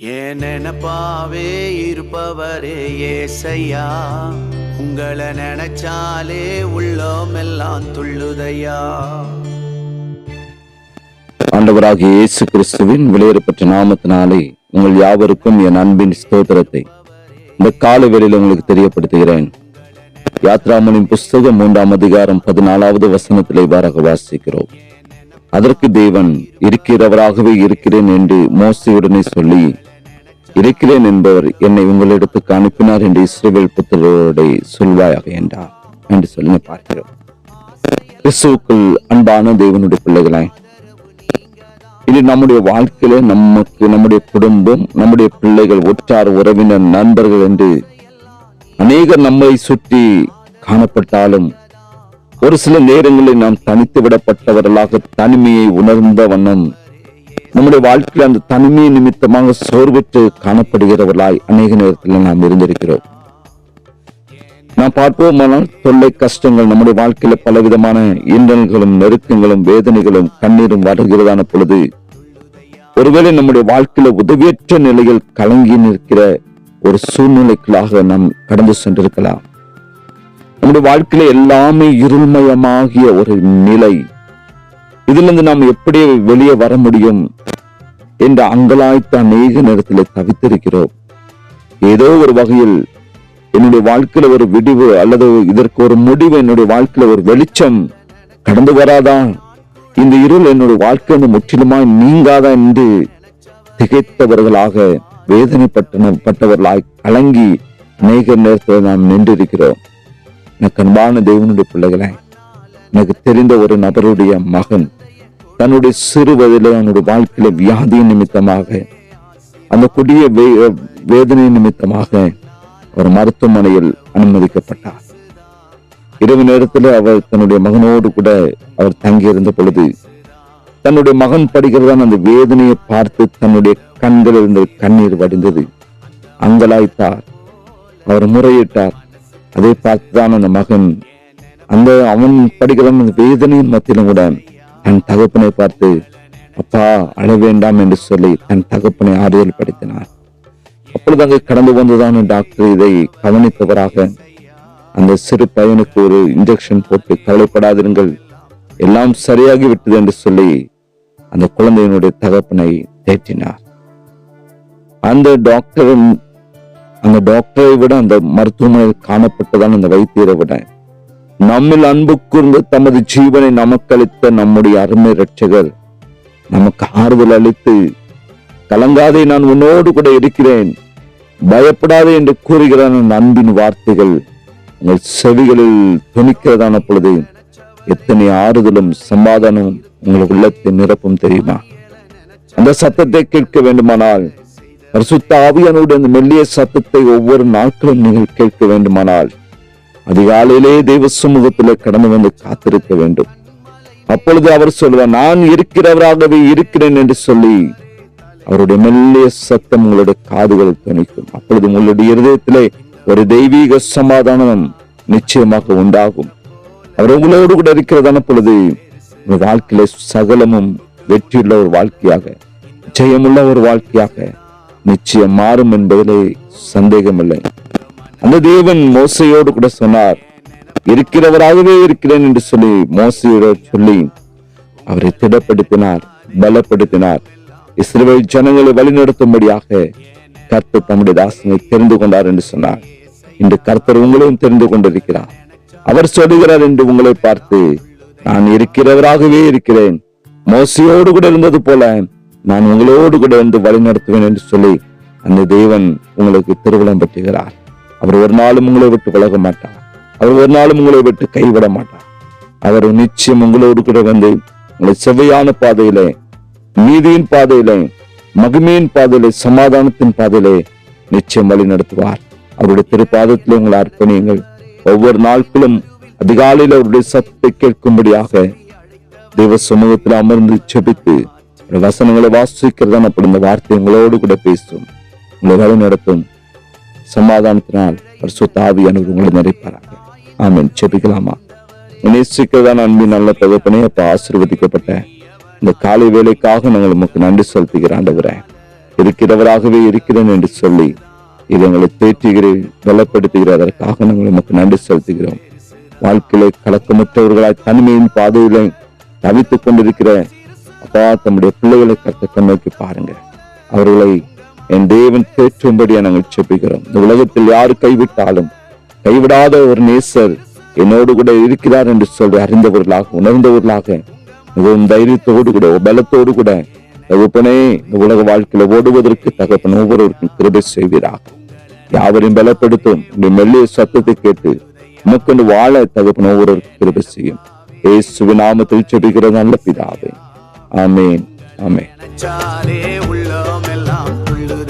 என் நினப்பாவே இருப்பவரே ஏசையா. உங்களை நினைச்சாலே உள்ளோமெல்லாம் துள்ளுதையா. ஆண்டவராக இயேசு கிறிஸ்துவின் விலையேறப்பட்ட நாமத்தினாலே உங்கள் யாவருக்கும் என் அன்பின் ஸ்தோத்திரத்தை இந்த கால வேளையில் உங்களுக்கு தெரியப்படுத்துகிறேன். யாத்ராமனின் புஸ்தகம் மூன்றாம் அதிகாரம் பதினாலாவது வசனத்திலே இவ்வாறாக வாசிக்கிறோம். அதற்கு தேவன் இருக்கிறவராகவே இருக்கிறேன் என்று மோசையுடனே சொல்லி இருக்கிறேன் என்பவர் என்னை உங்களிடத்துக்கு அனுப்பினார் என்று இஸ்ரேல் புத்தரோட சொல்வாயாக என்றார் என்று சொல்லி பார்க்கிறோம். கிறிஸ்துவுக்குள் அன்பான தேவனுடைய பிள்ளைகளாய் இது நம்முடைய வாழ்க்கையில நமக்கு நம்முடைய குடும்பம் நம்முடைய பிள்ளைகள் உற்றார் உறவினர் நண்பர்கள் என்று அநேகர் நம்மை சுற்றி காணப்பட்டாலும் ஒரு சில நேரங்களில் நாம் தனித்து விடப்பட்டவர்களாக தனிமையை உணர்ந்த வண்ணம் நம்முடைய வாழ்க்கையில் அந்த தனிமை நிமித்தமாக சோர்வுற்று காணப்படுகிறவர்களாய் அநேக நேரத்தில் நாம் இருந்திருக்கிறோம். நாம் பார்ப்போமானால் தொல்லை கஷ்டங்கள் நம்முடைய வாழ்க்கையில பலவிதமான இன்னல்களும் நெருக்கங்களும் வேதனைகளும் கண்ணீரும் வருகிறதான பொழுது ஒருவேளை நம்முடைய வாழ்க்கையில உதவியற்ற நிலையில் கலங்கி நிற்கிற ஒரு சூழ்நிலைகளாக நாம் கடந்து சென்றிருக்கலாம். நம்முடைய வாழ்க்கையில எல்லாமே இருள்மயமாகிய ஒரு நிலை. இதிலிருந்து நாம் எப்படி வெளியே வர முடியும்? என்று அங்கலாய்த்த அநேக நேரத்தில் தவித்திருக்கிறோம். ஏதோ ஒரு வகையில் என்னுடைய வாழ்க்கையில ஒரு விடிவு அல்லது இதற்கு ஒரு முடிவு என்னுடைய வாழ்க்கையில ஒரு வெளிச்சம் கடந்து வராதா? இந்த இருள் என்னுடைய வாழ்க்கை வந்து முற்றிலுமாய் நீங்காதா என்று திகைத்தவர்களாக வேதனைப்பட்ட பட்டவர்களாய் கலங்கி அநேக நேரத்தில் நாம் நின்றிருக்கிறோம். எனக்கு அன்பான தேவனுடைய பிள்ளைகளை எனக்கு தெரிந்த ஒரு நபருடைய மகன் தன்னுடைய சிறு தன்னுடைய அவனுடைய வாழ்க்கையில வியாதியின் நிமித்தமாக அந்த கொடிய வே- வேதனை நிமித்தமாக அவர் மருத்துவமனையில் அனுமதிக்கப்பட்டார். இரவு நேரத்தில் அவர் தன்னுடைய மகனோடு கூட அவர் தங்கியிருந்த பொழுது தன்னுடைய மகன் படிக்கிறதான அந்த வேதனையை பார்த்து தன்னுடைய கண்களில் இருந்த கண்ணீர் வடிந்தது. அங்கலாய்த்தார் அவர் முறையிட்டார். அதை பார்த்துதான் அந்த மகன் அந்த அவன் படிக்கிறான் அந்த வேதனையின் மத்தியிலும் கூட தன் தகப்பனை பார்த்து அப்பா அழ வேண்டாம் என்று சொல்லி தன் தகப்பனை ஆறுதல் படுத்தினார் அப்பொழுது அங்கு கடந்து வந்ததான டாக்டர் இதை கவனித்தவராக அந்த சிறு பையனுக்கு ஒரு இன்ஜெக்ஷன் போட்டு கவலைப்படாதிருங்கள் எல்லாம் சரியாகி விட்டது என்று சொல்லி அந்த குழந்தையினுடைய தகப்பனை தேற்றினார். அந்த டாக்டரும் அந்த டாக்டரை விட அந்த மருத்துவமனையில் காணப்பட்டதான் அந்த வைத்தியரை விட நம்மில் அன்பு கூர்ந்து தமது ஜீவனை நமக்களித்த நம்முடைய அருமை ரட்சகர் நமக்கு ஆறுதல் அளித்து கலங்காதே நான் உன்னோடு கூட இருக்கிறேன். பயப்படாதே என்று கூறுகிற அன்பின் வார்த்தைகள். உங்கள் செவிகளில் துணிக்கிறதான பொழுது எத்தனை ஆறுதலும் சமாதானமும் உங்கள் உள்ளத்தை நிரப்பும் தெரியுமா? அந்த சத்தத்தை கேட்க வேண்டுமானால் பரிசுத்த ஆவியானோடு அந்த மெல்லிய சத்தத்தை ஒவ்வொரு நாட்களும் நீங்கள் கேட்க வேண்டுமானால் அதிகாலையிலே தெய்வ சமூகத்திலே கடந்து வந்து காத்திருக்க வேண்டும். அப்பொழுது அவர் சொல்வார் நான் இருக்கிறவராகவே இருக்கிறேன் என்று சொல்லி அவருடைய மெல்லிய சத்தம் உங்களுடைய காதுகள் துணிக்கும். அப்பொழுது உங்களுடைய இருதயத்திலே ஒரு தெய்வீக சமாதானம் நிச்சயமாக உண்டாகும். அவர் உங்களோடு கூட இருக்கிறதான பொழுது உங்கள் வாழ்க்கையில சகலமும் வெற்றியுள்ள ஒரு வாழ்க்கையாக ஜெயமுள்ள ஒரு வாழ்க்கையாக நிச்சயம் மாறும் என்பதிலே சந்தேகமில்லை. அந்த தேவன் மோசையோடு கூட சொன்னார் இருக்கிறவராகவே இருக்கிறேன் என்று சொல்லி மோசையோட சொல்லி அவரை திடப்படுத்தினார் பலப்படுத்தினார். இஸ்ரேல் ஜனங்களை வழிநடத்தும்படியாக கர்த்தர் தம்முடைய தாசனை தெரிந்து கொண்டார் என்று சொன்னார். இன்று கர்த்தர் உங்களையும் தெரிந்து கொண்டிருக்கிறார். அவர் சொல்லுகிறார் என்று உங்களை பார்த்து நான் இருக்கிறவராகவே இருக்கிறேன். மோசையோடு கூட இருந்தது போல நான் உங்களோடு கூட இருந்து வழி நடத்துவேன் என்று சொல்லி அந்த தேவன் உங்களுக்கு திருவிழம் பெற்றுகிறார் அவர் ஒரு நாளும் உங்களை விட்டு விலக மாட்டார். அவர் ஒரு நாளும் உங்களை விட்டு கைவிட மாட்டார். அவர் நிச்சயம் உங்களோடு கூட வந்து உங்களை செவ்வையான பாதையிலே நீதியின் பாதையிலே மகிமையின் பாதையிலே சமாதானத்தின் பாதையிலே நிச்சயம் வழி நடத்துவார். அவருடைய திருப்பாதத்தில் உங்களை அர்ப்பணியுங்கள். ஒவ்வொரு நாட்களும் அதிகாலையில் அவருடைய சத்தை கேட்கும்படியாக தெய்வ சமூகத்தில் அமர்ந்து செபித்து வசனங்களை வாசிக்கிறதான் அப்படி இந்த வார்த்தை உங்களோடு கூட பேசும். உங்களை வழி நடத்தும். சமாதானத்தினால் பரிசுத்த ஆவியானவர் உங்களை நிறைப்பாராங்க ஆமீன். செபிக்கலாமா நேசிக்கிறதான அன்பின் நல்ல தகப்பனே அப்ப ஆசீர்வதிக்கப்பட்ட இந்த காலை வேலைக்காக நாங்கள் உமக்கு நன்றி செலுத்துகிற ஆண்டவரே. இருக்கிறவராகவே இருக்கிறேன் என்று சொல்லி இது எங்களை தேற்றுகிறேன் பலப்படுத்துகிற அதற்காக நாங்கள் உமக்கு நன்றி செலுத்துகிறோம். வாழ்க்கையிலே கலக்கமற்றவர்களாய் தனிமையின் பாதையில தவித்துக் கொண்டிருக்கிற அப்பா தம்முடைய பிள்ளைகளை கத்த நோக்கி பாருங்க. அவர்களை என் தேவன் தேற்றும்படியா நாங்கள் செப்பிக்கிறோம் இந்த உலகத்தில் யார் கைவிட்டாலும் கைவிடாத ஒரு நேசர் என்னோடு கூட இருக்கிறார் என்று சொல்லி அறிந்தவர்களாக உணர்ந்தவர்களாக மிகவும் தைரியத்தோடு கூட பலத்தோடு கூட தகப்பனே இந்த உலக வாழ்க்கையில ஓடுவதற்கு தகப்பன் ஒவ்வொருவருக்கும் கிருபை செய்வீராக. யாவரையும் பலப்படுத்தும் மெல்லிய சத்தத்தை கேட்டு உமக்கென்று வாழ தகப்பன் ஒவ்வொருவருக்கும் கிருபை செய்யும். ஏசுவி நாமத்தில் செபிக்கிற நல்ல பிதாவே. ஆமேன் ஆமேன். நினைச்சாலே free the